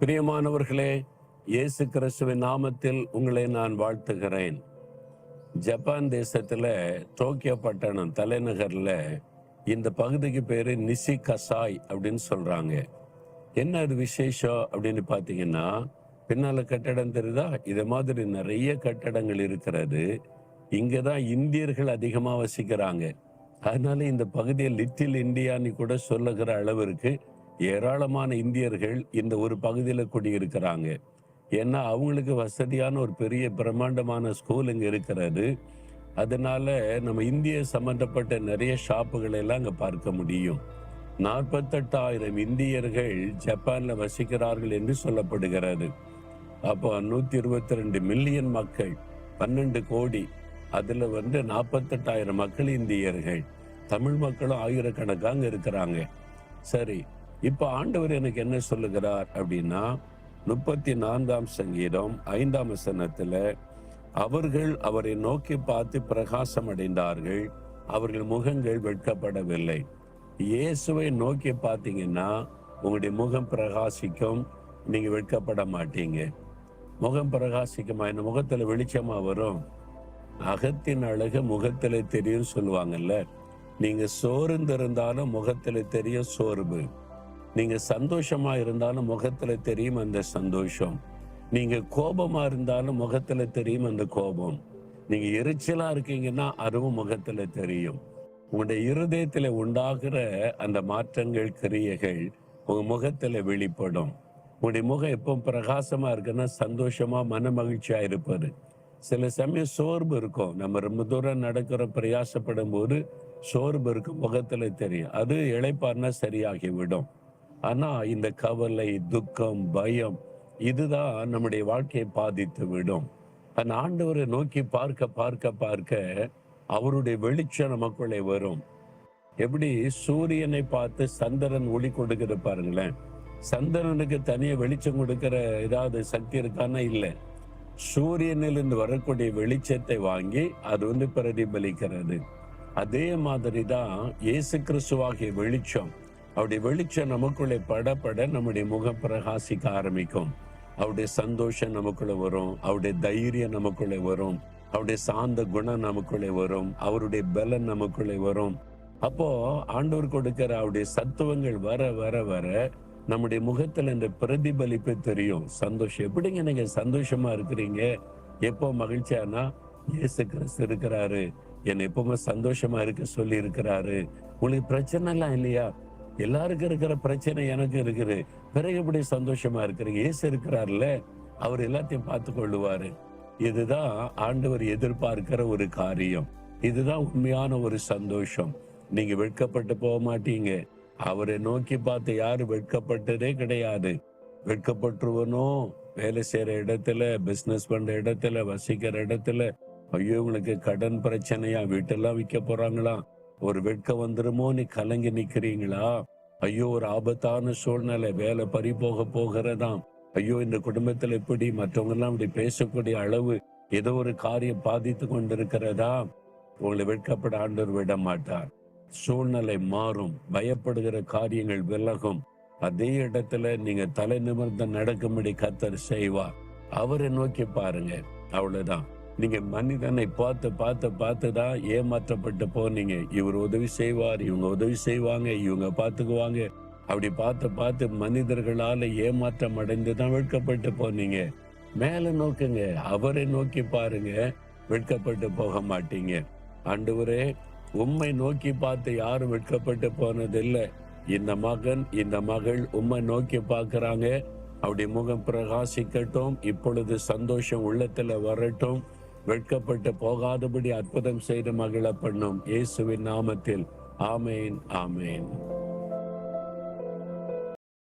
பிரியமானவர்களே இயேசு கிறிஸ்துவின் நாமத்தில் உங்களை நான் வாழ்த்துகிறேன். ஜப்பான் தேசத்துல டோக்கியோ பட்டணம் தலைநகர்ல இந்த பகுதிக்கு பேரு நிசி கசாய் அப்படின்னு சொல்றாங்க. என்ன அது விசேஷம் அப்படின்னு பாத்தீங்கன்னா பின்னால கட்டடம் தெரியுதா? இது மாதிரி நிறைய கட்டடங்கள் இருக்கிறது. இங்கதான் இந்தியர்கள் அதிகமா வசிக்கிறாங்க. அதனால இந்த பகுதியை லிட்டில் இந்தியான்னு கூட சொல்லுகிற அளவிற்கு ஏராளமான இந்தியர்கள் இந்த ஒரு பகுதியில் குடியிருக்கிறாங்க. ஏன்னா அவங்களுக்கு வசதியான ஒரு பெரிய பிரம்மாண்டமான ஸ்கூல் இங்கே இருக்கிறது. அதனால நம்ம இந்திய சம்பந்தப்பட்ட நிறைய ஷாப்புகளை எல்லாம் அங்கே பார்க்க முடியும். நாற்பத்தெட்டாயிரம் இந்தியர்கள் ஜப்பான்ல வசிக்கிறார்கள் என்று சொல்லப்படுகிறது. அப்போ நூத்தி இருபத்தி ரெண்டு மில்லியன் மக்கள் பன்னெண்டு கோடி அதுல வந்து நாற்பத்தெட்டாயிரம் மக்கள் இந்தியர்கள். தமிழ் மக்களும் ஆயிரக்கணக்காங்க இருக்கிறாங்க. சரி இப்ப ஆண்டவர் எனக்கு என்ன சொல்லுகிறார் அப்படின்னா முப்பத்தி நான்காம் சங்கீதம் ஐந்தாம் வசனத்துல அவர்கள் அவரை நோக்கி பார்த்து பிரகாசம் அடைந்தார்கள் அவர்கள் முகங்கள் வெட்கப்படவில்லை. இயேசுவை நோக்கி பார்த்தீங்கன்னா உங்களுடைய முகம் பிரகாசிக்கும் நீங்க வெட்கப்பட மாட்டீங்க. முகம் பிரகாசிக்குமா? இந்த முகத்துல வெளிச்சமா வரும்? அகத்தின் அழகு முகத்துல தெரியும் சொல்லுவாங்கல்ல. நீங்க சோர்ந்திருந்தாலும் முகத்துல தெரியும் சோர்வு. நீங்க சந்தோஷமா இருந்தாலும் முகத்துல தெரியும் அந்த சந்தோஷம். நீங்க கோபமா இருந்தாலும் முகத்துல தெரியும் அந்த கோபம். நீங்க எரிச்சலா இருக்கீங்கன்னா அதுவும் முகத்துல தெரியும். உங்களுடைய இருதயத்துல உண்டாகிற அந்த மாற்றங்கள் கிரியைகள் உங்க முகத்துல வெளிப்படும். உங்களுடைய முகம் எப்போ பிரகாசமா இருக்குன்னா சந்தோஷமா மன மகிழ்ச்சியா இருப்பது. சில சமயம் சோர்வு இருக்கும். நம்ம ரொம்ப தூரம் நடக்கிற பிரயாசப்படும் போது சோர்வு இருக்கும் முகத்துல தெரியும். அது இழைப்பார்னா சரியாகி விடும் ஆனா இந்த கவலை துக்கம் பயம் இதுதான் நம்முடைய வாழ்க்கையை பாதித்து விடும். அந்த ஆண்டவரை நோக்கி பார்க்க பார்க்க பார்க்க அவருடைய வெளிச்சம் நமக்குள்ளே வரும். எப்படி? சூரியனை பார்த்து சந்திரன் ஒளி கொடுக்கிற பாருங்களேன். சந்திரனுக்கு தனியாக வெளிச்சம் கொடுக்கிற ஏதாவது சக்தி இருக்கான்னா இல்லை. சூரியனிலிருந்து வரக்கூடிய வெளிச்சத்தை வாங்கி அது வந்து பிரதிபலிக்கிறது. அதே மாதிரி தான் இயேசு கிறிஸ்துவாகிய வெளிச்சம். அவருடைய வெளிச்சம் நமக்குள்ளே படப்பட நம்முடைய முகம் பிரகாசிக்க ஆரம்பிக்கும். அவருடைய சந்தோஷம் நமக்குள்ள வரும். அவருடைய தைரியம் நமக்குள்ளே வரும். அவருடைய சாந்த குணம் நமக்குள்ளே வரும். அவருடைய பலன் நமக்குள்ளே வரும். அப்போ ஆண்டவர் கொடுக்கிற அவருடைய சத்துவங்கள் வர வர வர நம்முடைய முகத்துல இந்த பிரதிபலிப்பு தெரியும். சந்தோஷம். எப்படிங்க நீங்க சந்தோஷமா இருக்கிறீங்க? எப்போ மகிழ்ச்சியானா? இயேசு கிறிஸ்து இருக்கிறாரு. என்னை எப்பவுமே சந்தோஷமா இருக்க சொல்லி இருக்கிறாரு உங்களுக்கு பிரச்சனை எல்லாம் இல்லையா? எல்லாருக்கும் இருக்கிற பிரச்சனை எனக்கு இருக்குது. பிறகு எப்படி சந்தோஷமா இருக்கிறீங்க? ஏசு இருக்கிறார்ல. அவர் எல்லாத்தையும் பார்த்து கொள்ளுவாரு இதுதான் ஆண்டவர் எதிர்பார்க்கிற ஒரு காரியம். இதுதான் உண்மையான ஒரு சந்தோஷம். நீங்க வெட்கப்பட்டு போக மாட்டீங்க. அவரை நோக்கி பார்த்து யாரு வெட்கப்பட்டதே கிடையாது. வெட்கப்பட்டுருவனோ? வேலை செய்யற இடத்துல பிசினஸ் பண்ற இடத்துல வசிக்கிற இடத்துல. ஐயோ உங்களுக்கு கடன் பிரச்சனையா? வீட்டெல்லாம் விற்க போறாங்களாம். ஒரு வெட்க வந்துருமோ? நீ கலங்கி நிக்கிறீங்களா? ஐயோ ஒரு ஆபத்தான சூழ்நிலை. வேலை பறி போக போகிறதாம். ஐயோ இந்த குடும்பத்துல எப்படி மற்றவங்க எல்லாம் இப்படி பேசக்கூடிய அளவு ஏதோ ஒரு காரியம் பாதித்து கொண்டிருக்கிறதா உங்களை வெட்கப்பட ஆண்டவர் விட மாட்டார் சூழ்நிலை மாறும். பயப்படுகிற காரியங்கள் விலகும். அதே இடத்துல நீங்க தலை நிமிர்ந்து நடக்கும்படி கத்தர் செய்வார். அவரை நோக்கி பாருங்க. அவ்வளவுதான். நீங்க மனிதனை பார்த்து பார்த்து பார்த்து தான் ஏமாற்றப்பட்டு போனீங்க. இவர் உதவி செய்வார் இவங்க உதவி செய்வாங்க இவங்க பார்த்துக்குவாங்க. அப்படி பார்த்து பார்த்து மனிதர்களால ஏமாற்றம் அடைந்து தான் வெட்கப்பட்டு போனீங்க. மேல நோக்குங்க அவரை நோக்கி பாருங்க வெட்கப்பட்டு போக மாட்டீங்க. ஆண்டவரே உம்மை நோக்கி பார்த்து யாரும் வெட்கப்பட்டு போனதில்லை. இந்த மகன் இந்த மகள் உம்மை நோக்கி பார்க்கறாங்க. அப்படி முகம் பிரகாசிக்கட்டும் இப்பொழுது சந்தோஷம் உள்ளத்துல வரட்டும். வெட்கப்பட்டு போகாதபடி அற்புதம் செய்து மகிழ பண்ணும் இயேசுவின் நாமத்தில். ஆமேன் ஆமேன்.